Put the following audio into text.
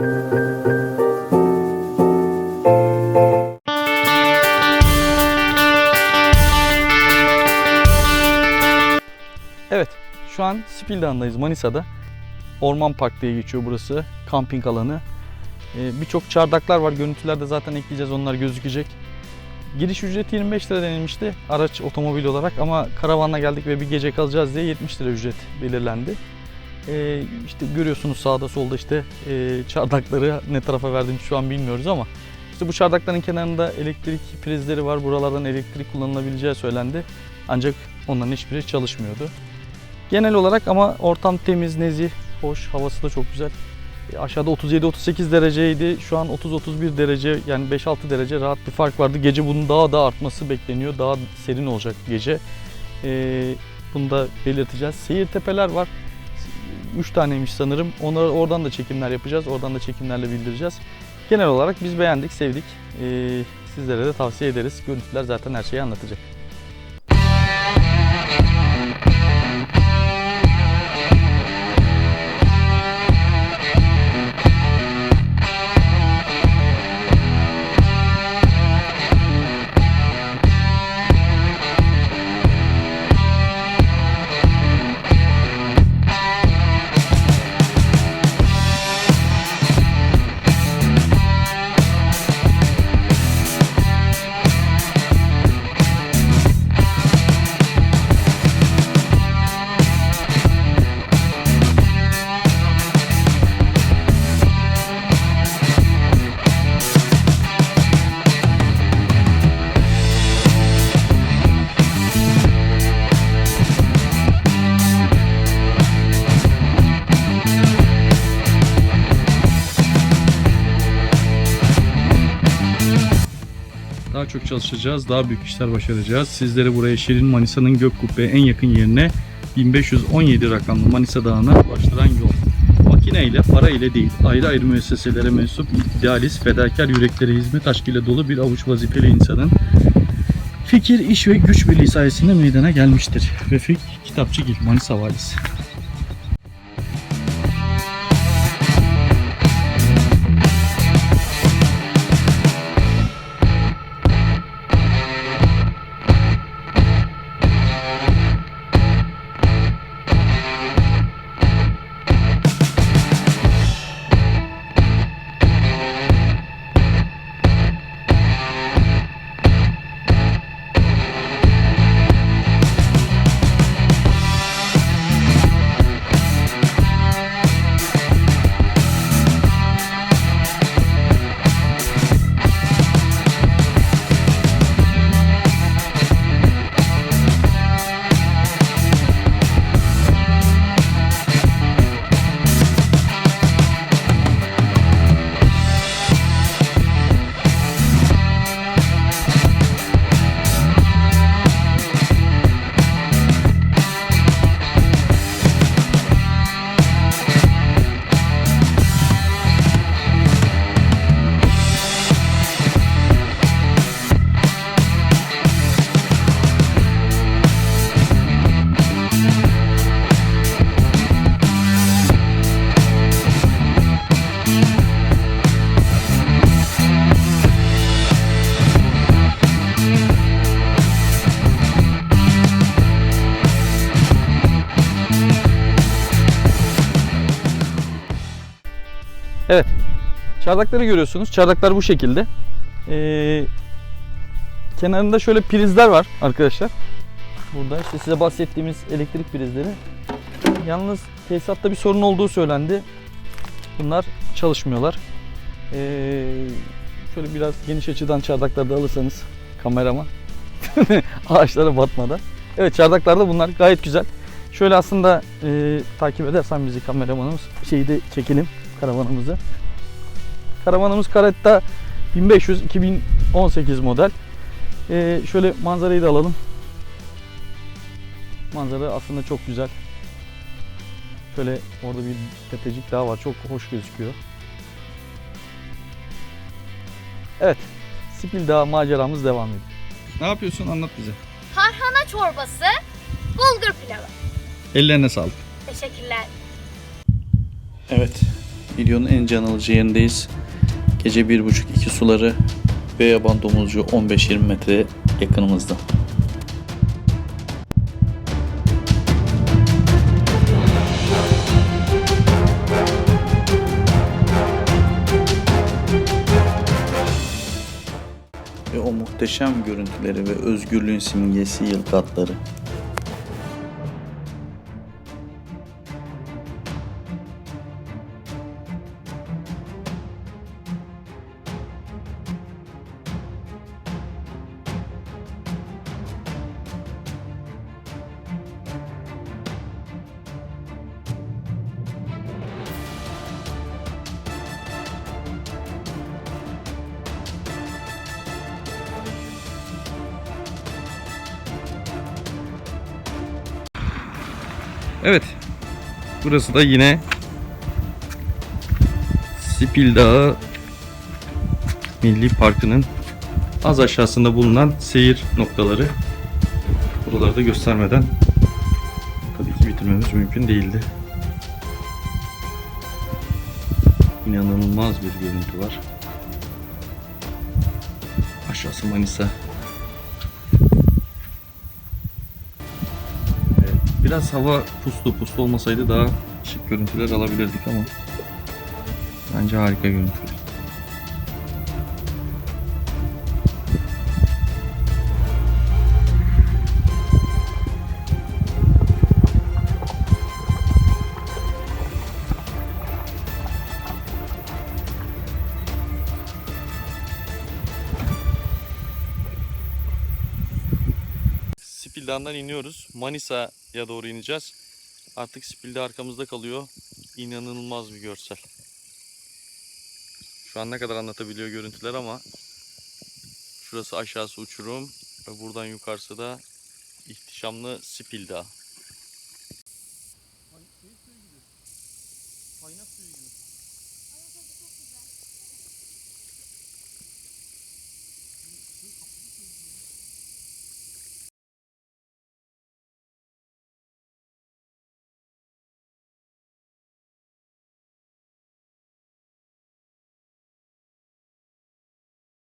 Evet, şu an Spil Dağı'ndayız Manisa'da. Orman Park diye geçiyor burası. Kamping alanı. Ee, Birçok çardaklar var. Görüntülerde zaten ekleyeceğiz. Onlar gözükecek. Giriş ücreti 25 lira denilmişti araç otomobil olarak ama karavanla geldik ve bir gece kalacağız diye 70 lira ücret belirlendi. Ee, işte görüyorsunuz sağda solda işte e, çardakları ne tarafa verdiğimizi şu an bilmiyoruz ama işte bu çardakların kenarında elektrik prizleri var. Buralardan elektrik kullanılabileceği söylendi. Ancak onların hiçbiri çalışmıyordu. Genel olarak ama ortam temiz, nezih, hoş, havası da çok güzel. E, Aşağıda 37-38 dereceydi. Şu an 30-31 derece yani 5-6 derece rahat bir fark vardı. Gece bunun daha da artması bekleniyor. Daha serin olacak gece. E, bunu da belirteceğiz. Seyir tepeler var. 3 taneymiş sanırım. Onları oradan da çekimler yapacağız. Oradan da çekimlerle bildireceğiz. Genel olarak biz beğendik, sevdik. E, sizlere de tavsiye ederiz. Görüntüler zaten her şeyi anlatacak. Çok çalışacağız, daha büyük işler başaracağız. Sizleri buraya Şirin Manisa'nın Gökkubbe'ye en yakın yerine 1517 rakamlı Manisa Dağı'na ulaştıran yol. Makine ile, para ile değil, ayrı ayrı müesseselere mensup idealist, fedakar yüreklere hizmet aşkıyla dolu bir avuç vazifeli insanın fikir, iş ve güç birliği sayesinde meydana gelmiştir. Refik Kitapçıgil, Manisa Valisi. Evet. Çardakları görüyorsunuz. Çardaklar bu şekilde. Ee, kenarında şöyle prizler var arkadaşlar. Burada işte size bahsettiğimiz elektrik prizleri. Yalnız tesisatta bir sorun olduğu söylendi. Bunlar çalışmıyorlar. Ee, şöyle biraz geniş açıdan çardaklarda alırsanız kamerama ağaçlara batmadan. Evet çardaklarda bunlar gayet güzel. Şöyle aslında e, takip edersen bizi kameramanımız şeyi de çekelim karavanımızı. Karavanımız Caretta 1500 2018 model. Ee, şöyle manzarayı da alalım. Manzara aslında çok güzel. Şöyle orada bir tepecik daha var. Çok hoş gözüküyor. Evet. Spil Dağı maceramız devam ediyor. Ne yapıyorsun? Anlat bize. Tarhana çorbası, bulgur pilavı. Ellerine sağlık. Teşekkürler. Evet. Videonun en can alıcı yerindeyiz. Gece 1.30-2 suları ve yaban domuzcu 15-20 metre yakınımızda. Ve o muhteşem görüntüleri ve özgürlüğün simgesi yılkatları. Evet. Burası da yine Sipil Dağı Milli Parkı'nın az aşağısında bulunan seyir noktaları. Buraları da göstermeden tabii ki bitirmemiz mümkün değildi. İnanılmaz bir görüntü var. Aşağısı Manisa. Biraz hava puslu puslu olmasaydı daha şık görüntüler alabilirdik ama bence harika görüntüler. Spildan'dan iniyoruz. Manisa'ya doğru ineceğiz. Artık Spilde arkamızda kalıyor. İnanılmaz bir görsel. Şu an ne kadar anlatabiliyor görüntüler ama şurası aşağısı uçurum ve buradan yukarısı da ihtişamlı Spil Dağı.